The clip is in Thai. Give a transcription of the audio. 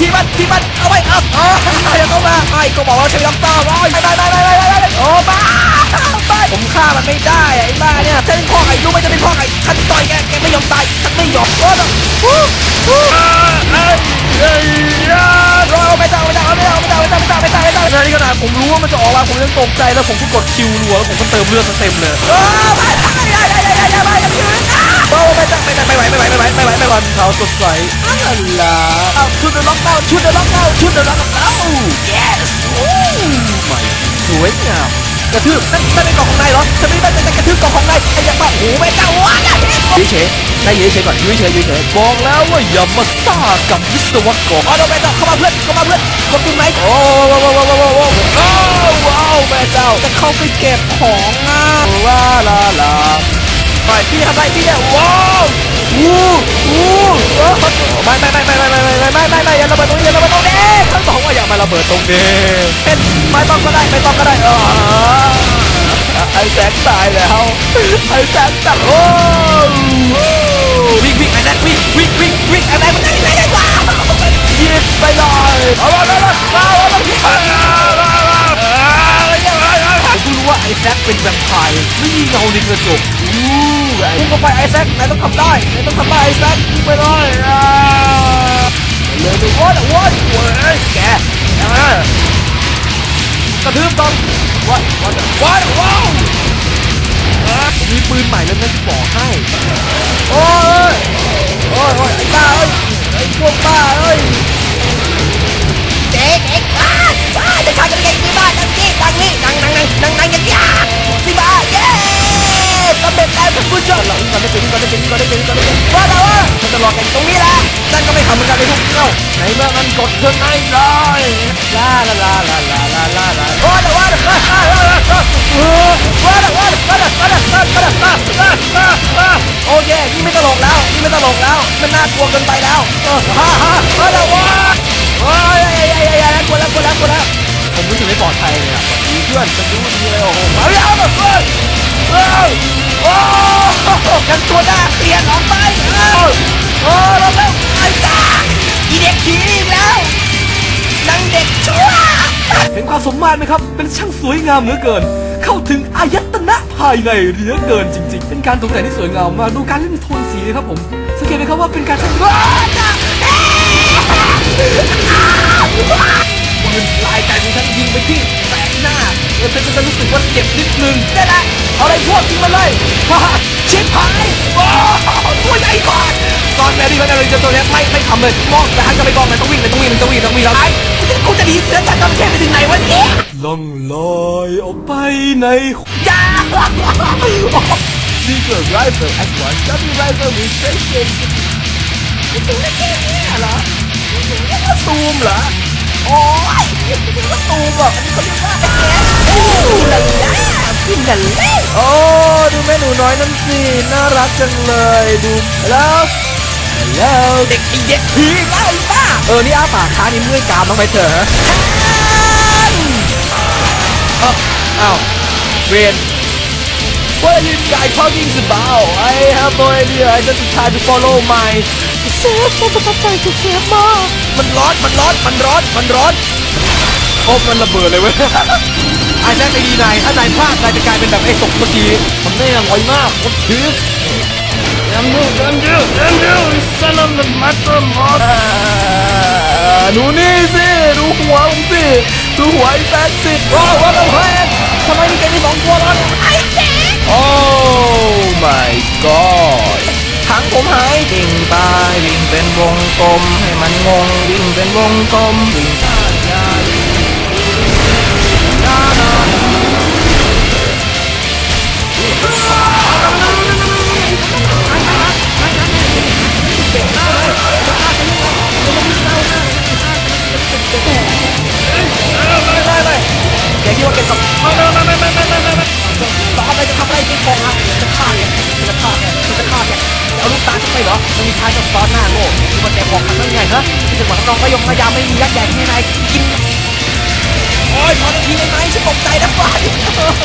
ทีมันทีมันเอาไว้เอาเอาอย่าเข้ามาไอ้ก็บอกว่าใช้ด็อกเตอร์ร้อยไม่ไม่ไม่ไม่ไม่ไม่โอ้บ้าบ้าผมฆ่ามันไม่ได้ไอ้บ้าเนี่ยฉันเป็นพ่อไก่รู้ไหมจะเป็นพ่อไก่ฉันต่อยแกแกไม่ยอมตายฉันไม่ยอมโอ้โหเอ้ยเอ้ยรอไม่ต้องไม่ต้องไม่ต้องไม่ต้องไม่ต้องไม่ต้องไม่ต้องไม่ต้องนี่ขนาดผมรู้ว่ามันจะออกมาผมยังตกใจแล้วผมก็กดคิวรัวแล้วผมก็เติมเลือดเต็มเลยโอ้ไม่ได้ไม่ได้ไม่ได้ไม่ได้ไม่ได้ไม่ได้โอ้ไม่ ต้องไม่ได้ไม่ไหวไม่ไหวไม่ไหวไม่ไหวไม่ไหวเขาสดใสอะไรเอาชุดเดอะล็อกเก้าชุดเดอะล็อกเก้าชุดเดอะล็อกเก้า yes โอ้ไม่สวยงามกระทืบนั่นนั่นเป็นกล่องของนายเหรอฉันไม่ได้ตั้งใจกระทืบกล่องของนายไอ้ยังบ้าโอ้ไม่กล้าวัดอะยื้อเฉยนายยื้อเฉยก่อนยื้อเฉยยื้อเฉยบอกแล้วว่าอย่ามาซ่ากับวิศวกรอ๋อเราไปต่อเข้ามาเพื่อนเข้ามาเพื่อนกดปุ่มไหนโอ้ว้าวว้าวว้าวว้าวว้าวว้าวว้าวแม่เจ้าจะเข้าไปเก็บของอะว้าลาลา ไปพี่ทำไรพี่เนี่ยว้าววู้วู้ไม่ไม่ไม่ไม่ไม่ไม่ไม่ไม่ไม่ไม่อย่าระเบิดตรงนี้อย่าระเบิดตรงนี้ทั้งสองว่าอย่ามาระเบิดตรงนี้เป็นไม่ต้องก็ได้ไม่ต้องก็ได้เออไอ้แสงตายแล้วไอ้แสงตายโอ้วิ่งวิ่งไอ้แดกวิ่งวิ่งวิ่งวิ่งไอ้แดกมันจะได้ได้ว้าวยิบไปเลยเอาละเอาละเอาละเอาละผมเพิ่งรู้ว่าไอ้แซคเป็นแวมไพร์ไม่มีเงาในกระจกอู้ พุ่งเข้าไปไอแซคนายต้องทำได้นายต้องทำได้ไอแซคพุ่งไปเลยอ่าเลยดูวอดวอดเว้ยแกอ่ากระทืบต้องวอดวอดวอดว้าวมมีปืนใหม่แล้วนะบอกให้โอ้ รอกันตรงนี้ละนั่นก็ไม่ทำเหมือนกันเลยพวกเอ้าในเมื่อมันกดเครื่องในได้ลาลาลาลาลาลาลาลาโอ้ยว่าว่าว่าว่าว่าว่าว่าว่าว่าโอเคนี่ไม่ตลกแล้วนี่ไม่ตลกแล้ว มันน่ากลัวเกินไปแล้วฮ่าฮ่าว่าแล้วว่าโอ้ยกลัวแล้วกลัวแล้วกลัวแล้วผมรู้สึกไม่ปลอดภัยเลยอะดีเพื่อนจะรู้ดีเลยโอ้โหมาแล้วเพื่อนเฮ้ยโอ้กันตัวหน้าเปลี่ยนออกไป โอ้แล้วแล้วไอ้ตาอีเด็กผีอีกแล้วนางเด็กชั่วเห็นความสมมาตรไหมครับ เป็นช่างสวยงามเหลือเกิน เข้าถึงอายตนะภายในเหลือเกินจริง ๆ เป็นการตกแต่งที่สวยงามมากดูการเล่นโทนสีเลยครับผม สังเกตไหมครับว่าเป็นการใช้ปืนลายแต่ของฉันยิงไปที่ แสงหน้าเออฉันจะรู้สึกว่าเจ็บนิดนึงได้ละเอาอะไรพวกทิ้งมาเลยฮ่าชิบหายว้าวตัวใหญ่ก่อนตอนแมรี่ก็เลยจะตัวเนี้ยไม่ไม่ทำเลยมองแต่หันจะไปกองมันต้องวิ่งมันต้องวิ่งมันต้องวิ่งต้องวิ่งแล้วไอ้กูจะหนีเสือจากจระเข้ไปถึงไหนวะเนี่ยล่องลอยออกไปในยานี่คือไรเฟิลแอดวานซ์ดับเบิลไรเฟิลมีสเตชันถึงได้แค่นี้เหรอเรียกว่าซูมเหรอ โอ้ยเรียกว่าซูมแบบอันนี้เขาเรียกว่าแก๊สโอ้ลาล่าฟินนัลเล่โอ้ดูแม่หนูน้อยนั่นสิน่ารักจังเลยดูแล้วแล้วเด็กไอเด็กผีไอ้บ้าเออนี่อ้าปากค้างนี่เมื่อยกามบ้างไหมเถอะอ้าอ้าวเวน What are you guys talking about I have no idea I just try to follow my เซฟมันจะไปจะเซฟมามันร้อนมันร้อนมันร้อนมันร้อนโอ้มันระเบิดเลยเว้ยไอ้แซคไอ้ดีนายถ้านายพลาดนายจะกลายเป็นแบบไอ้ตกเมื่อกี้มันได้อร่อยมากโคตรชีสยังดูยังดูยังดูสนมมัตต์มอสดูนี่สิดูหัวผมสิดูหัวไอ้แซคสิโอ้ว่าเราเฮ้ยทำไมมีแค่นี้สองตัวร้อนไอ้เจ๊ โอ้ my god ทั้งผมหายวิ่งไปวิ่งเป็นวงกลม ให้มันงงวิ่งเป็นวงกลมวิ่ง ต่อไปจะทำอะไรกินของอะจะฆ่าแกจะฆ่าแกจะฆ่าแกเอาลูกตาฉันไปเหรอมันมีทางจะซ้อนหน้าโง่คิดว่าแกบอกมันได้ไงฮะที่จะหวังน้องพยงพยายามไม่มียักษ์ใหญ่ให้นายกินโอ้ยพอทีได้ไหมฉันตกใจนะฟ้าไม่มีทาง